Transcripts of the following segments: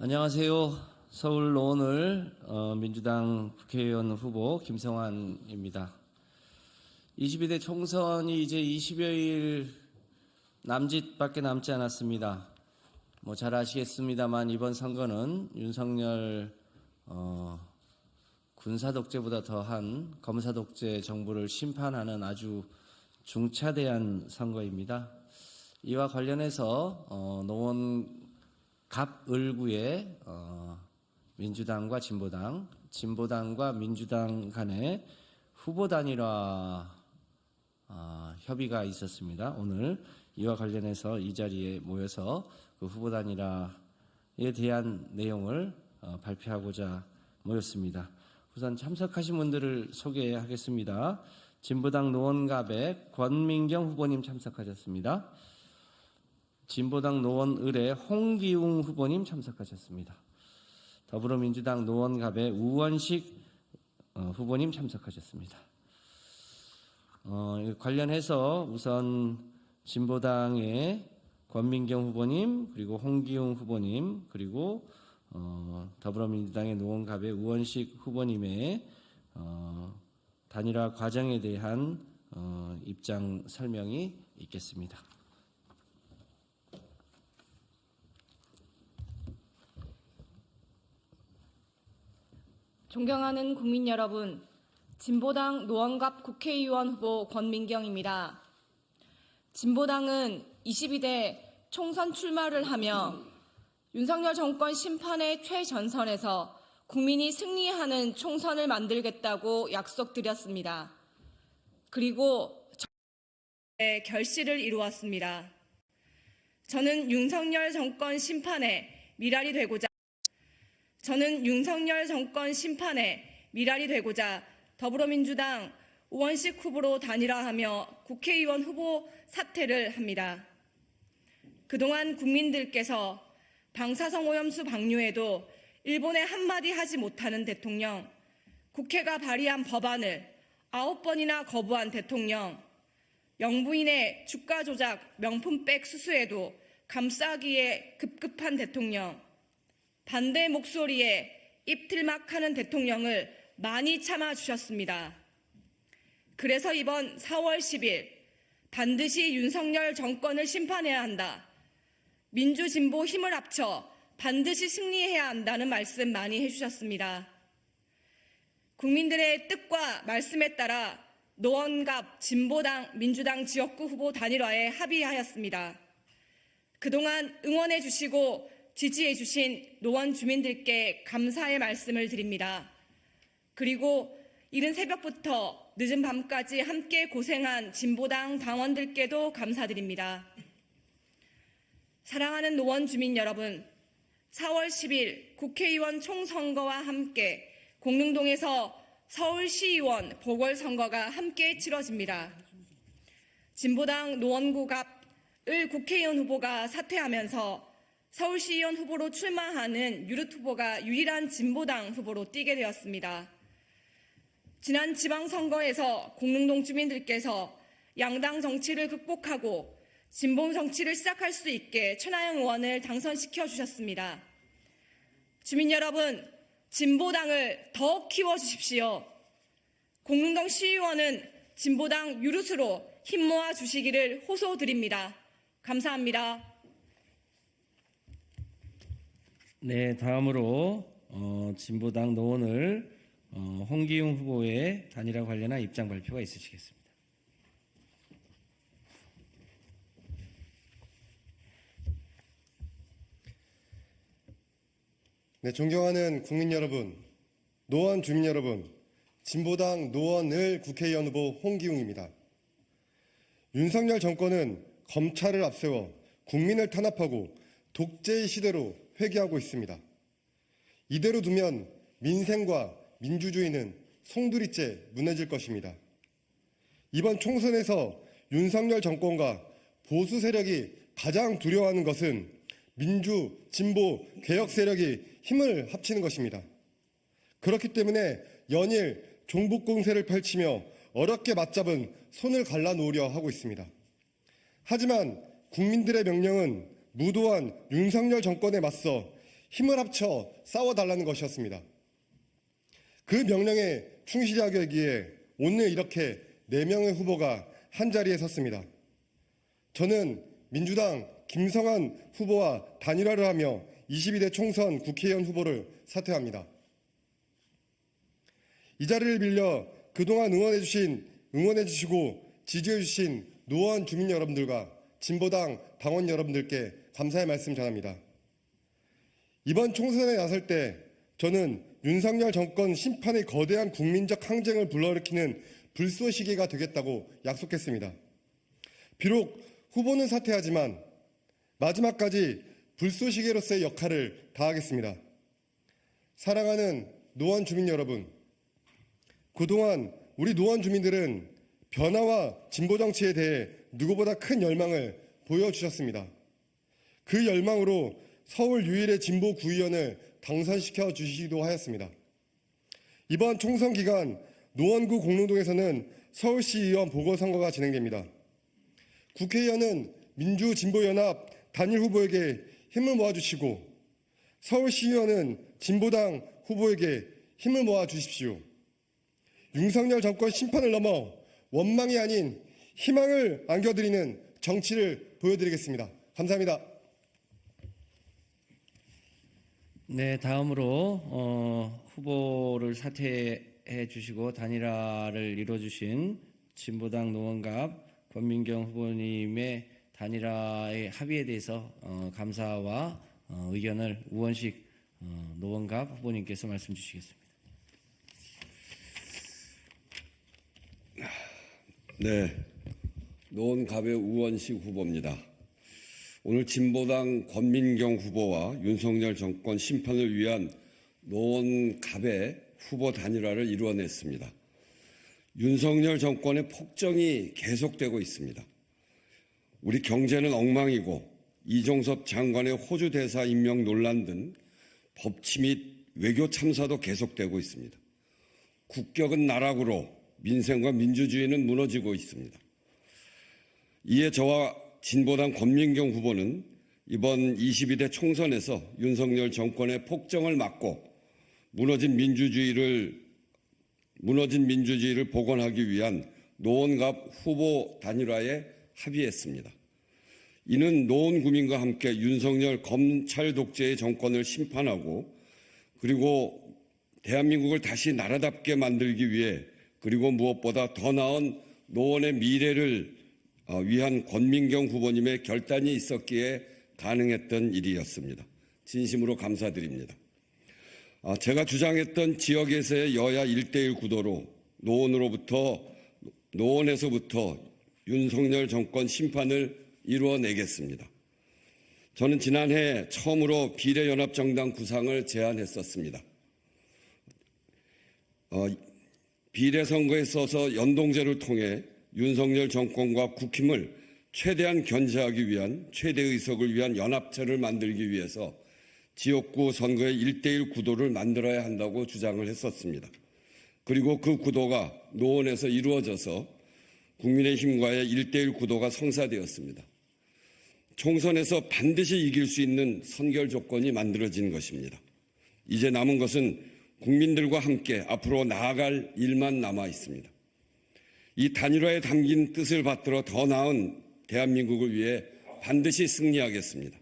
안녕하세요. 서울 노원을 어, 민주당 국회의원 후보 김성환입니다. 22대 총선이 이제 20여일 남짓밖에 남지 않았습니다. 뭐 잘 아시겠습니다만 이번 선거는 윤석열 어, 군사 독재보다 더한 검사 독재 정부를 심판하는 아주 중차대한 선거입니다. 이와 관련해서 어, 노원 갑을구의 어, 민주당과 진보당, 진보당과 민주당 간의 후보 단일화 아, 협의가 있었습니다. 오늘 이와 관련해서 이 자리에 모여서 그 후보 단일화에 대한 내용을 어, 발표하고자 모였습니다. 우선 참석하신 분들을 소개하겠습니다. 진보당 노원갑의 권민경 후보님 참석하셨습니다. 진보당 노원을의 홍기웅 후보님 참석하셨습니다. 더불어민주당 노원갑의 우원식 어, 후보님 참석하셨습니다. 어, 관련해서 우선 진보당의 권민경 후보님 그리고 홍기웅 후보님 그리고 어, 더불어민주당의 노원갑의 우원식 후보님의 어, 단일화 과정에 대한 어, 입장 설명이 있겠습니다. 존경하는 국민 여러분, 진보당 노원갑 국회의원 후보 권민경입니다. 진보당은 22대 총선 출마를 하며 윤석열 정권 심판의 최전선에서 국민이 승리하는 총선을 만들겠다고 약속드렸습니다. 그리고 결실을 이루었습니다. 저는 윤석열 정권 심판의 미랄이 되고자 저는 윤석열 정권 심판의 미랄이 되고자 더불어민주당 우원식 후보로 단일화하며 국회의원 후보 사퇴를 합니다. 그동안 국민들께서 방사성 오염수 방류에도 일본에 한마디 하지 못하는 대통령, 국회가 발의한 법안을 아홉 번이나 거부한 대통령, 영부인의 주가 조작 명품백 수수에도 감싸기에 급급한 대통령, 반대 목소리에 입틀막하는 대통령을 많이 참아주셨습니다. 그래서 이번 4월 10일 반드시 윤석열 정권을 심판해야 한다. 민주진보 힘을 합쳐 반드시 승리해야 한다는 말씀 많이 해주셨습니다. 국민들의 뜻과 말씀에 따라 노원갑 진보당 민주당 지역구 후보 단일화에 합의하였습니다. 그동안 응원해 주시고 지지해 주신 노원 주민들께 감사의 말씀을 드립니다. 그리고 이른 새벽부터 늦은 밤까지 함께 고생한 진보당 당원들께도 감사드립니다. 사랑하는 노원 주민 여러분, 4월 10일 국회의원 총선거와 함께 공릉동에서 서울시의원 보궐선거가 함께 치러집니다. 진보당 노원구 갑을 국회의원 후보가 사퇴하면서 서울시의원 후보로 출마하는 유릇 후보가 유일한 진보당 후보로 뛰게 되었습니다. 지난 지방선거에서 공릉동 주민들께서 양당 정치를 극복하고 진보 정치를 시작할 수 있게 천하영 의원을 당선시켜 주셨습니다. 주민 여러분, 진보당을 더 키워 주십시오. 공릉동 시의원은 진보당 유릇으로 힘 모아 주시기를 호소드립니다. 감사합니다. 네, 다음으로 어, 진보당 노원을 어, 홍기웅 후보의 단일화 관련한 입장 발표가 있으시겠습니다. 네, 존경하는 국민 여러분, 노원 주민 여러분, 진보당 노원을 국회의원 후보 홍기웅입니다. 윤석열 정권은 검찰을 앞세워 국민을 탄압하고 독재의 시대로 회귀하고 있습니다. 이대로 두면 민생과 민주주의는 송두리째 무너질 것입니다. 이번 총선에서 윤석열 정권과 보수 세력이 가장 두려워하는 것은 민주, 진보, 개혁 세력이 힘을 합치는 것입니다. 그렇기 때문에 연일 종북 공세를 펼치며 어렵게 맞잡은 손을 갈라놓으려 하고 있습니다. 하지만 국민들의 명령은 무도한 윤석열 정권에 맞서 힘을 합쳐 싸워달라는 것이었습니다. 그 명령에 충실하기 위해 오늘 이렇게 네 명의 후보가 한 자리에 섰습니다. 저는 민주당 김성한 후보와 단일화를 하며 22대 총선 국회의원 후보를 사퇴합니다. 이 자리를 빌려 그동안 응원해주신, 응원해주시고 지지해주신 노원 주민 여러분들과 진보당 당원 여러분들께 감사의 말씀 전합니다. 이번 총선에 나설 때 저는 윤석열 정권 심판의 거대한 국민적 항쟁을 불러일으키는 불쏘시개가 되겠다고 약속했습니다. 비록 후보는 사퇴하지만 마지막까지 불쏘시개로서의 역할을 다하겠습니다. 사랑하는 노원 주민 여러분, 그동안 우리 노원 주민들은 변화와 진보 정치에 대해 누구보다 큰 열망을 보여주셨습니다. 그 열망으로 서울 유일의 진보 구의원을 당선시켜 주시기도 하였습니다. 이번 총선 기간 노원구 공릉동에서는 서울시 의원 보궐선거가 진행됩니다. 국회의원은 민주진보연합 단일 후보에게 힘을 모아주시고 서울시의원은 진보당 후보에게 힘을 모아주십시오. 윤석열 정권 심판을 넘어 원망이 아닌 희망을 안겨드리는 정치를 보여드리겠습니다. 감사합니다. 네, 다음으로 어, 후보를 사퇴해 주시고 단일화를 이루어 주신 진보당 노원갑 권민경 후보님의 단일화의 합의에 대해서 어, 감사와 어, 의견을 우원식 어, 노원갑 후보님께서 말씀 주시겠습니다. 네, 노원갑의 우원식 후보입니다. 오늘 진보당 권민경 후보와 윤석열 정권 심판을 위한 노원갑의 후보 단일화를 이루어냈습니다. 윤석열 정권의 폭정이 계속되고 있습니다. 우리 경제는 엉망이고 이종섭 장관의 호주 대사 임명 논란 등 법치 및 외교 참사도 계속되고 있습니다. 국격은 나락으로 민생과 민주주의는 무너지고 있습니다. 이에 저와 진보당 권민경 후보는 이번 22대 총선에서 윤석열 정권의 폭정을 막고 무너진 민주주의를 무너진 민주주의를 복원하기 위한 노원갑 후보 단일화에 합의했습니다. 이는 노원 구민과 함께 윤석열 검찰 독재의 정권을 심판하고 그리고 대한민국을 다시 나라답게 만들기 위해 그리고 무엇보다 더 나은 노원의 미래를 어, 위한 권민경 후보님의 결단이 있었기에 가능했던 일이었습니다. 진심으로 감사드립니다. 아, 제가 주장했던 지역에서의 여야 1대1 구도로 노원으로부터 노원에서부터 윤석열 정권 심판을 이루어내겠습니다. 저는 지난해 처음으로 비례연합정당 구상을 제안했었습니다. 어, 비례선거에 있어서 연동제를 통해 윤석열 정권과 국힘을 최대한 견제하기 위한 최대 의석을 위한 연합체를 만들기 위해서 지역구 선거의 1대1 구도를 만들어야 한다고 주장을 했었습니다. 그리고 그 구도가 노원에서 이루어져서 국민의힘과의 1대1 구도가 성사되었습니다. 총선에서 반드시 이길 수 있는 선결 조건이 만들어진 것입니다. 이제 남은 것은 국민들과 함께 앞으로 나아갈 일만 남아 있습니다. 이 단일화에 담긴 뜻을 받들어 더 나은 대한민국을 위해 반드시 승리하겠습니다.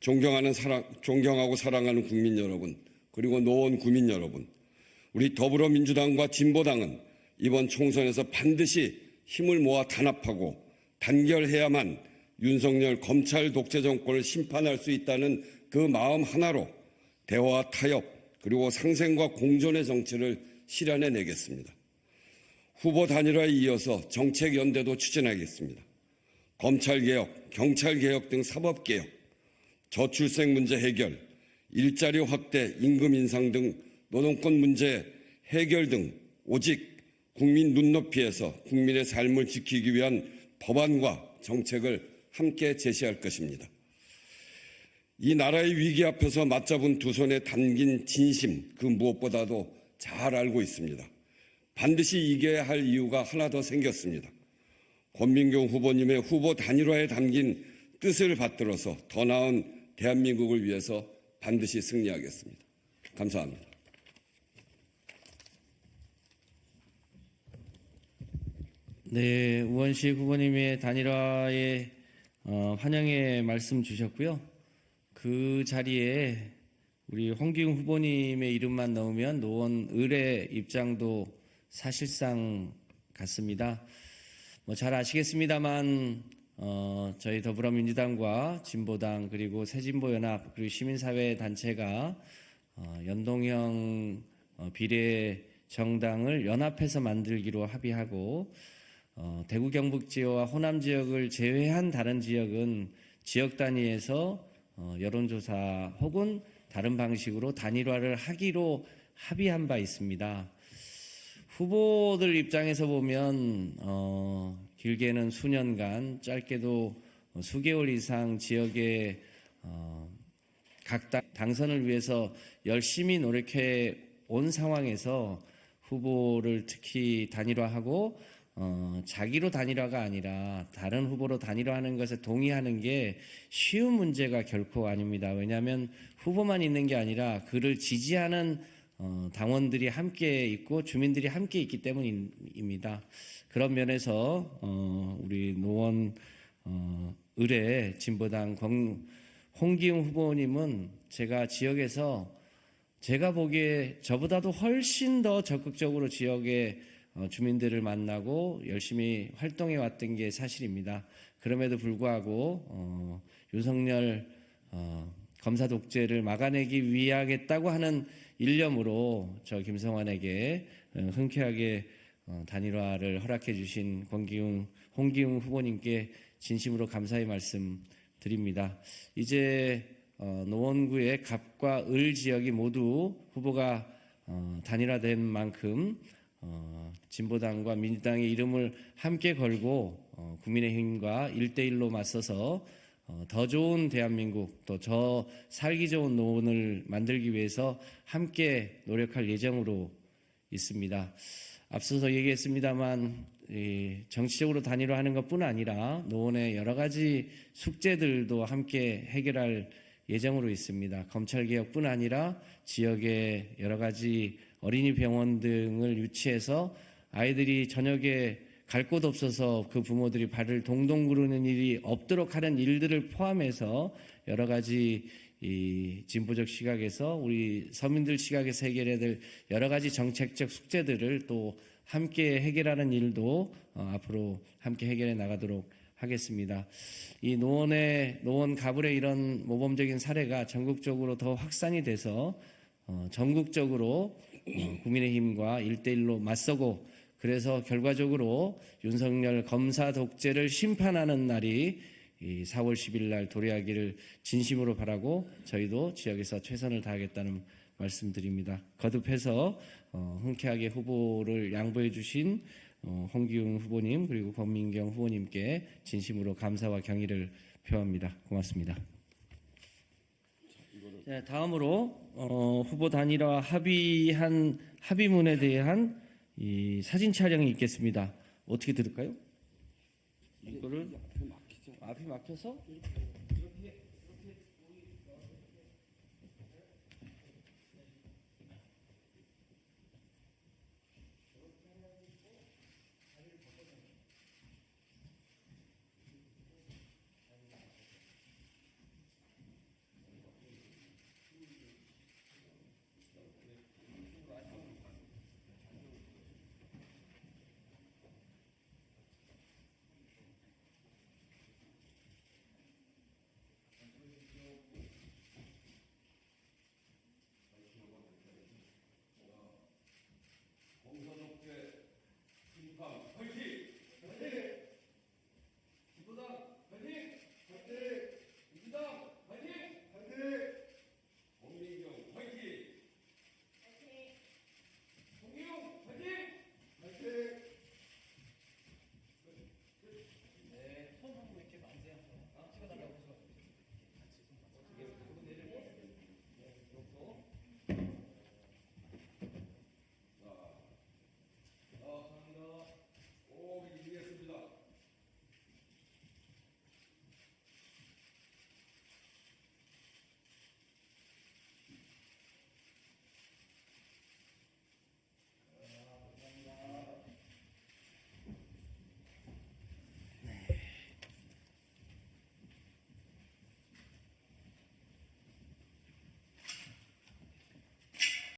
존경하는 사랑, 존경하고 사랑하는 국민 여러분, 그리고 노원 구민 여러분, 우리 더불어민주당과 진보당은 이번 총선에서 반드시 힘을 모아 단합하고 단결해야만 윤석열 검찰 독재 정권을 심판할 수 있다는 그 마음 하나로 대화 타협 그리고 상생과 공존의 정치를 실현해 내겠습니다. 후보 단일화에 이어서 정책 연대도 추진하겠습니다. 검찰 개혁, 경찰 개혁 등 사법 개혁, 저출생 문제 해결, 일자리 확대, 임금 인상 등 노동권 문제 해결 등 오직 국민 눈높이에서 국민의 삶을 지키기 위한 법안과 정책을 함께 제시할 것입니다. 이 나라의 위기 앞에서 맞잡은 두 손에 담긴 진심 그 무엇보다도 잘 알고 있습니다. 반드시 이겨야 할 이유가 하나 더 생겼습니다. 권민경 후보님의 후보 단일화에 담긴 뜻을 받들어서 더 나은 대한민국을 위해서 반드시 승리하겠습니다. 감사합니다. 네, 우원식 후보님의 단일화에 어, 환영의 말씀 주셨고요. 그 자리에 우리 홍기웅 후보님의 이름만 넣으면 노원 을의 입장도 사실상 같습니다. 뭐 잘 아시겠습니다만 어, 저희 더불어민주당과 진보당 그리고 새진보연합 그리고 시민사회 단체가 어, 연동형 어, 비례 정당을 연합해서 만들기로 합의하고 어, 대구 경북 지역과 호남 지역을 제외한 다른 지역은 지역 단위에서 어, 여론조사 혹은 다른 방식으로 단일화를 하기로 합의한 바 있습니다. 후보들 입장에서 보면 어, 길게는 수년간, 짧게도 수개월 이상 지역의 어, 각 당, 당선을 위해서 열심히 노력해 온 상황에서 후보를 특히 단일화하고 어, 자기로 단일화가 아니라 다른 후보로 단일화하는 것에 동의하는 게 쉬운 문제가 결코 아닙니다. 왜냐하면 후보만 있는 게 아니라 그를 지지하는 어, 당원들이 함께 있고 주민들이 함께 있기 때문입니다. 그런 면에서 어, 우리 노원 어, 의뢰 진보당 권- 홍기웅 후보님은 제가 지역에서 제가 보기에 저보다도 훨씬 더 적극적으로 지역의 어, 주민들을 만나고 열심히 활동해 왔던 게 사실입니다. 그럼에도 불구하고 어, 윤석열 어, 검사 독재를 막아내기 위하겠다고 하는 일념으로 저 김성환에게 어, 흔쾌하게 어, 단일화를 허락해 주신 권기웅, 홍기웅 후보님께 진심으로 감사의 말씀 드립니다. 이제 어, 노원구의 갑과 을 지역이 모두 후보가 어, 단일화된 만큼 어, 진보당과 민주당의 이름을 함께 걸고 어, 국민의힘과 일대일로 맞서서 어, 더 좋은 대한민국 또 저 살기 좋은 노원을 만들기 위해서 함께 노력할 예정으로 있습니다. 앞서서 얘기했습니다만 이 정치적으로 단일화하는 것뿐 아니라 노원의 여러 가지 숙제들도 함께 해결할 예정으로 있습니다. 검찰 개혁뿐 아니라 지역의 여러 가지 어린이 병원 등을 유치해서 아이들이 저녁에 갈 곳 없어서 그 부모들이 발을 동동 구르는 일이 없도록 하는 일들을 포함해서 여러 가지 이 진보적 시각에서 우리 서민들 시각에서 해결해야 될 여러 가지 정책적 숙제들을 또 함께 해결하는 일도 어, 앞으로 함께 해결해 나가도록 하겠습니다. 이 노원의 노원 가불의 이런 모범적인 사례가 전국적으로 더 확산이 돼서 어, 전국적으로 어, 국민의힘과 일대일로 맞서고 그래서 결과적으로 윤석열 검사 독재를 심판하는 날이 이 4월 10일 날 도래하기를 진심으로 바라고 저희도 지역에서 최선을 다하겠다는 말씀드립니다. 거듭해서 어, 흔쾌하게 후보를 양보해 주신 어, 홍기웅 후보님 그리고 권민경 후보님께 진심으로 감사와 경의를 표합니다. 고맙습니다. 네, 다음으로 어, 후보 단일화 합의한 합의문에 대한 이 사진 촬영이 있겠습니다. 어떻게 들을까요? 이거를 앞이 막혀서